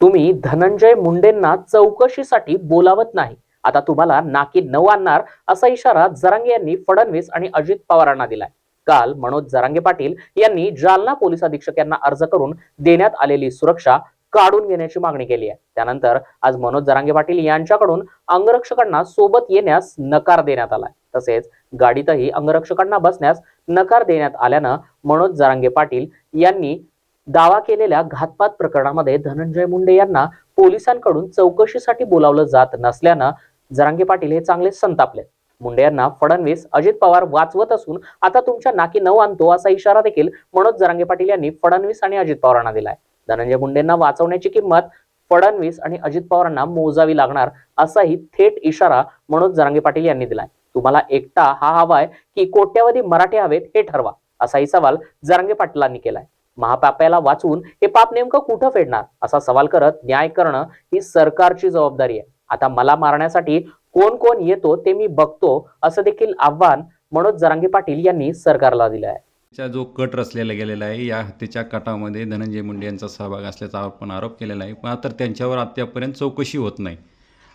तुम्ही धनंजय मुंडेंना चौकशीसाठी बोलावत नाही. आता तुम्हाला नाकी नऊ आणणार असा इशारा जरांगे यांनी फडणवीस आणि अजित पवारांना दिलाय. काल मनोज जरांगे पाटील यांनी जालना पोलीस अधीक्षक यांना अर्ज करून देण्यात आलेली सुरक्षा काढून घेण्याची मागणी केली आहे. त्यानंतर आज मनोज जरांगे पाटील यांच्याकडून अंगरक्षकांना सोबत येण्यास नकार देण्यात आलाय. तसेच गाडीतही अंगरक्षकांना बसण्यास नकार देण्यात आल्यानं मनोज जरांगे पाटील यांनी दावा केलेल्या घातपात प्रकरणामध्ये धनंजय मुंडे यांना पोलिसांकडून चौकशीसाठी बोलावलं जात नसल्यानं जरांगे पाटील हे चांगले संतापले. मुंडे यांना फडणवीस अजित पवार वाचवत असून आता तुमच्या नाकी नऊ आणतो असा इशारा देखील मनोज जरांगे पाटील यांनी फडणवीस आणि अजित पवारांना दिलाय. धनंजय मुंडेंना वाचवण्याची किंमत फडणवीस आणि अजित पवारांना मोजावी लागणार असाही थेट इशारा मनोज जरांगे पाटील यांनी दिलाय. तुम्हाला एकटा हा हवाय की कोट्यावधी मराठी हवेत हे ठरवा असाही सवाल जरांगे पाटलांनी केलाय. महापाप्याला वाचवून हे पाप नेमकं कुठं फेडणार? असा सवाल करत न्याय करणं ही सरकारची जबाबदारी आहे. आता मला मारण्यासाठी कोण कोण येतो ते मी बघतो असं देखील आव्हान मनोज जरांगे पाटील यांनी सरकारला दिलं आहे. जो कट रचलेला गेलेला आहे या हत्येच्या कटामध्ये धनंजय मुंडे यांचा सहभाग असल्याचा आपण आरोप केलेला आहे. मात्र त्यांच्यावर अद्यापर्यंत चौकशी होत नाही.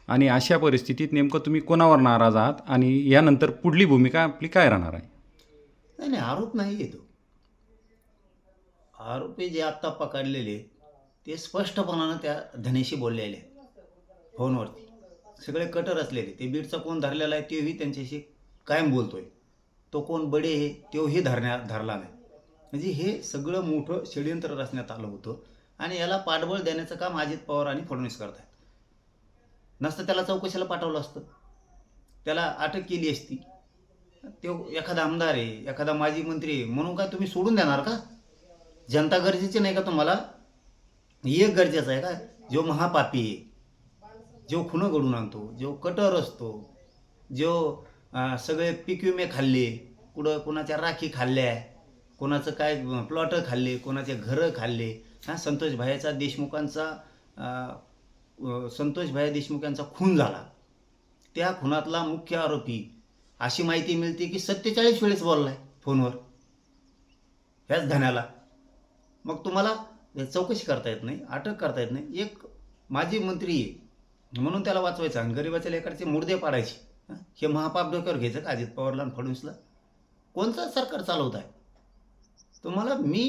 आणि अशा परिस्थितीत नेमकं तुम्ही कोणावर नाराज आहात? आणि यानंतर पुढली भूमिका आपली काय राहणार आहे? नाही नाही आरोप नाही येतो आरोपी जे आत्ता पकडलेले ते स्पष्टपणानं त्या धनेशी बोललेले आहेत. फोनवरती. सगळे कटर असलेले. ते बीडचा कोण धरलेला आहे तेही त्यांच्याशी कायम बोलतोय. तो कोण बडे आहे तोही धरण्या धरला नाही. म्हणजे हे सगळं मोठं षडयंत्र रचण्यात आलं होतं आणि याला पाठबळ देण्याचं काम अजित पवार आणि फडणवीस करत आहेत नसतं त्याला चौकशीला पाठवलं असतं. त्याला अटक केली असती. तो एखादा आमदार आहे एखादा माजी मंत्री आहे म्हणून काय तुम्ही सोडून देणार का? जनता गरजेची नाही का तुम्हाला? एक गरजेचं आहे का? जो महापापी आहे जो खुणं घडून आणतो जो कटर असतो जो सगळे पीक विमे खाल्ले कुठं कोणाच्या राखी खाल्ल्या कोणाचं काय प्लॉट खाल्ले कोणाचे घरं खाल्ले हां संतोष भायाचा देशमुखांचा संतोष भाया देशमुख यांचा खून झाला. त्या खुनातला मुख्य आरोपी अशी माहिती मिळते की सत्तेचाळीस वेळेस बोललाय फोनवर ह्याच धन्याला. मग तुम्हाला चौकशी करता येत नाही अटक करता येत नाही. एक माजी मंत्री आहे म्हणून त्याला वाचवायचं आणि गरिबाच्या लेकरचे मुर्दे पाडायचे. हे? महापाप डोक्यावर घ्यायचं का? अजित पवारला आणि फडणवीसला? कोणतं सरकार चालवत आहे? तुम्हाला मी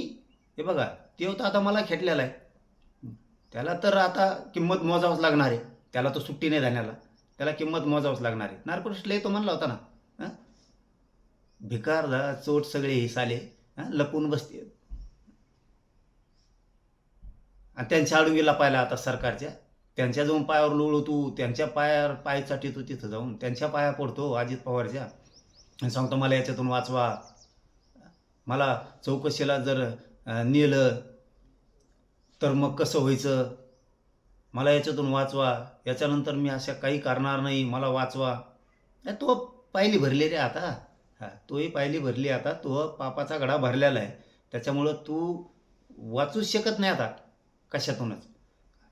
हे बघा ते होतं आता मला खेटलेला आहे. त्याला तर आता किंमत मोजावंच लागणार आहे. त्याला तर सुट्टी नाही जाण्याला त्याला किंमत मोजावंच लागणार आहे. नार्कोटिस्टला तो म्हणला होता ना भिकारदा भिकार चोट सगळे हे? साले लपून बसते. आणि त्यांच्या आडुंगीला पाहिला आता सरकारच्या. त्यांच्या जाऊन पायावर लोळू तू त्यांच्या पायावर पाय चाटीतो तिथं जाऊन. त्यांच्या पाया पडतो अजित पवारच्या. आणि सांगतो मला याच्यातून वाचवा. मला चौकशीला जर नेलं तर मग कसं व्हायचं? मला याच्यातून वाचवा. याच्यानंतर मी अशा काही करणार नाही. मला वाचवा. तो पायली भरली रे आता. हा तोही पायली भरली आता. तो पापाचा घडा भरलेला आहे. त्याच्यामुळं तू वाचूच शकत नाही आता. कशातूनच.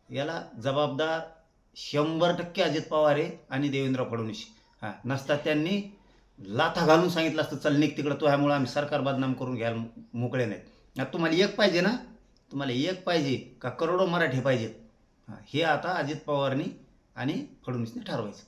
याला जबाबदार शंभर टक्के अजित पवार आहे आणि देवेंद्र फडणवीस. हां नसता त्यांनी लाथा घालून सांगितलं असतं चल निघ तिकडं तो ह्यामुळं आम्ही सरकार बदनाम करून घ्यायला मोकळे नाहीत. आता तुम्हाला एक पाहिजे ना तुम्हाला एक पाहिजे का करोडो मराठी पाहिजेत. हां हे आता अजित पवारनी आणि फडणवीसने ठरवायचं.